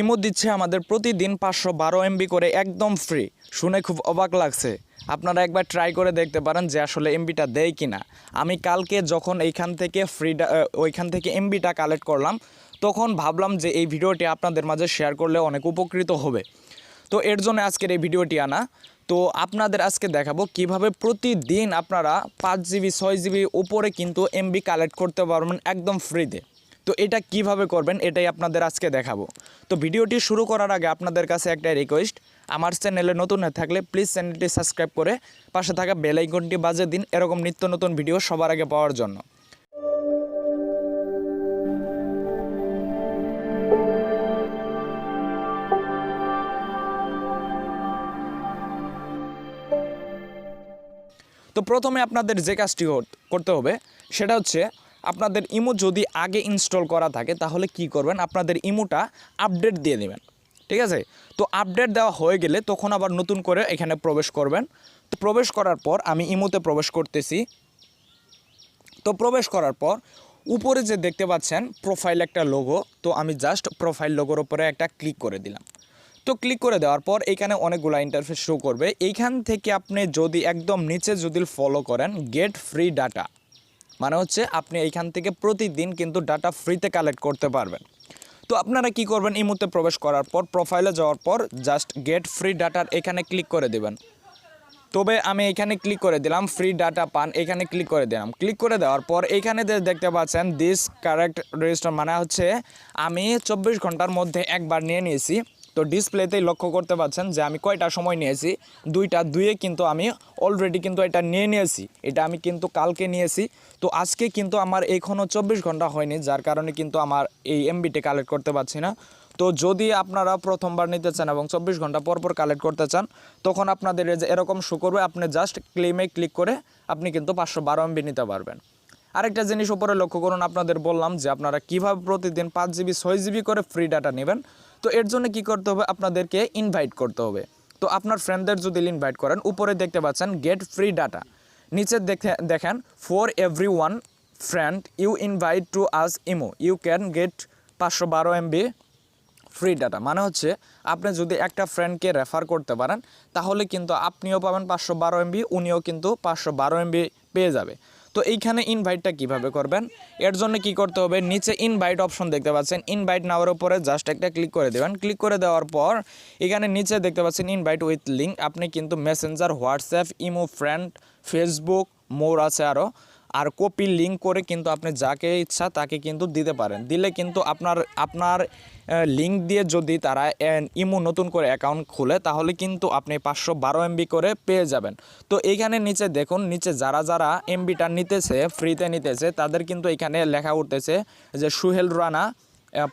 Imo দিচ্ছে আমাদের প্রতিদিন পাঁচশো বারো এমবি করে একদম ফ্রি শুনে খুব অবাক লাগছে। আপনারা একবার ট্রাই করে দেখতে পারেন যে আসলে এমবিটা দেয় কি না আমি কালকে যখন এইখান থেকে ফ্রি ওইখান থেকে এমবিটা কালেক্ট করলাম, তখন ভাবলাম যে এই ভিডিওটি আপনাদের মাঝে শেয়ার করলে অনেক উপকৃত হবে। তো এর জন্য আজকের এই ভিডিওটি আনা। তো আপনাদের আজকে দেখাবো কীভাবে প্রতিদিন আপনারা পাঁচ জিবি ছয় জিবি উপরে কিন্তু এমবি কালেক্ট করতে পারবেন একদম ফ্রিতে তো এটা কীভাবে করবেন এটাই আপনাদের আজকে দেখাবো। তো ভিডিওটি শুরু করার আগে আপনাদের কাছে একটা রিকোয়েস্ট আমার চ্যানেলে নতুন হয়ে থাকলে প্লিজ চ্যানেলটি সাবস্ক্রাইব করে পাশে থাকা বেল আইকনটি বাজে দিন এরকম নিত্য নতুন ভিডিও সবার আগে পাওয়ার জন্য। তো প্রথমে আপনাদের যে কাজটি করতে হবে সেটা হচ্ছে আপনাদের ইমো যদি আগে ইনস্টল করা থাকে, তাহলে কি করবেন? আপনাদের ইমোটা আপডেট দিয়ে দেবেন। ঠিক আছে? তো আপডেট দেওয়া হয়ে গেলে তখন আবার নতুন করে এখানে প্রবেশ করবেন। তো প্রবেশ করার পর আমি ইমোতে প্রবেশ করতেছি। তো প্রবেশ করার পর উপরে যে দেখতে পাচ্ছেন প্রোফাইল একটা লোগো তো আমি জাস্ট প্রোফাইল লোগোর উপরে একটা ক্লিক করে দিলাম। তো ক্লিক করে দেওয়ার পর এখানে অনেকগুলো ইন্টারফেস শো করবে। এইখান থেকে আপনি যদি একদম নিচে যদি ফলো করেন গেট ফ্রি ডাটা মানে হচ্ছে আপনি এইখান থেকে প্রতিদিন কিন্তু ডাটা ফ্রিতে কালেক্ট করতে পারবেন। তো আপনারা কি করবেন? এই মুহূর্তে প্রবেশ করার পর প্রোফাইলে যাওয়ার পর জাস্ট গেট ফ্রি ডাটার এখানে ক্লিক করে দেবেন। তবে আমি এখানে ক্লিক করে দিলাম ফ্রি ডাটা পান, এখানে ক্লিক করে দিলাম। ক্লিক করে দেওয়ার পর এখানে দেখতে পাচ্ছেন দিস কারেক্ট রেজিস্টার মানে হচ্ছে আমি চব্বিশ ঘণ্টার মধ্যে একবার নিয়ে নিয়েছি। তো ডিসপ্লেতেই লক্ষ্য করতে পাচ্ছেন যে আমি কয়টা সময় নিয়েছি? দুইটা দুয়ে কিন্তু আমি অলরেডি কিন্তু এটা নিয়ে নিয়েছি। এটা আমি কিন্তু কালকে নিয়েছি। তো আজকে কিন্তু আমার এখনও চব্বিশ ঘণ্টা হয়নি, যার কারণে কিন্তু আমার এই এমবিটি কালেক্ট করতে পারছি না। তো যদি আপনারা প্রথমবার নিতে চান এবং চব্বিশ ঘণ্টা পর পর কালেক্ট করতে চান, তখন আপনাদের এরকম শো করবে, আপনি জাস্ট ক্লেমে ক্লিক করে আপনি কিন্তু পাঁচশো বারো এমবি নিতে পারবেন। আরেকটা জিনিস উপরে লক্ষ্য করুন, আপনাদের বললাম যে আপনারা কীভাবে প্রতিদিন পাঁচ জিবি, ছয় জিবি করে ফ্রি ডাটা নেবেন। তো এর জন্য কি করতে হবে? আপনাদেরকে ইনভাইট করতে হবে। তো আপনার ফ্রেন্ডদের যদি ইনভাইট করেন, উপরে দেখতে পাচ্ছেন গেট ফ্রি ডাটা নিচে দেখে, দেখেন for every one friend you invite to us imo you can get পাঁচশো বারো এমবি ফ্রি ডাটা মানে হচ্ছে, আপনি যদি একটা ফ্রেন্ডকে রেফার করতে পারেন, তাহলে কিন্তু আপনিও পাবেন পাঁচশো বারো এমবি উনিও কিন্তু পাঁচশো বারো এমবি পেয়ে যাবে। তো এইখানে ইনভাইটটা কীভাবে করবেন? এর জন্য কি করতে হবে? নিচে ইনভাইট অপশন দেখতে পাচ্ছেন। ইনভাইট নেওয়ার উপরে জাস্ট একটা ক্লিক করে দেবেন। ক্লিক করে দেওয়ার পর এখানে নিচে দেখতে পাচ্ছেন ইনভাইট উইথ লিঙ্ক আপনি কিন্তু Messenger WhatsApp imo friend Facebook more আছে আরও আর কপি লিঙ্ক করে কিন্তু আপনি যাকে ইচ্ছা তাকে কিন্তু দিতে পারেন। দিলে কিন্তু আপনার আপনার লিঙ্ক দিয়ে যদি তারা ইমো নতুন করে অ্যাকাউন্ট খুলে, তাহলে কিন্তু আপনি পাঁচশো বারো এমবি করে পেয়ে যাবেন। তো এইখানে নিচে দেখুন, নিচে যারা যারা এমবিটা নিতেছে ফ্রিতে নিতেছে, তাদের কিন্তু এখানে লেখা উঠতেছে যে সুহেল রানা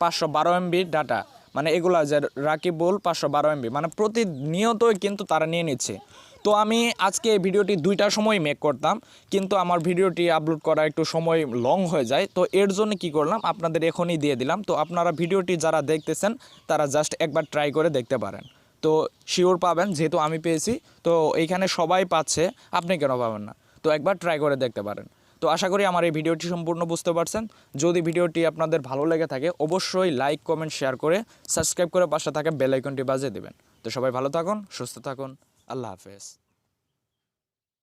পাঁচশো বারো এমবি ডাটা মানে এগুলা যে রাকিবুল পাঁচশো বারো এমবি মানে প্রতিনিয়তই কিন্তু তারা নিয়ে নিচ্ছে। তো আমি আজকে এই ভিডিওটি দুইটা সময় মেক করতাম, কিন্তু আমার ভিডিওটি আপলোড করা একটু সময় লং হয়ে যায়। তো এর জন্য কি করলাম, আপনাদের এখনই দিয়ে দিলাম। তো আপনারা ভিডিওটি যারা দেখতেছেন, তারা জাস্ট একবার ট্রাই করে দেখতে পারেন। তো শিওর পাবেন, যেহেতু আমি পেয়েছি, তো এইখানে সবাই পাচ্ছে, আপনি কেন পাবেন না? তো একবার ট্রাই করে দেখতে পারেন। তো আশা করি আমার এই ভিডিওটি সম্পূর্ণ বুঝতে পারছেন। যদি ভিডিওটি আপনাদের ভালো লেগে থাকে, অবশ্যই লাইক কমেন্ট শেয়ার করে সাবস্ক্রাইব করে পাশে থাকা বেল আইকনটি বাজিয়ে দেবেন। তো সবাই ভালো থাকুন, সুস্থ থাকুন। আল্লাহ হাফেজ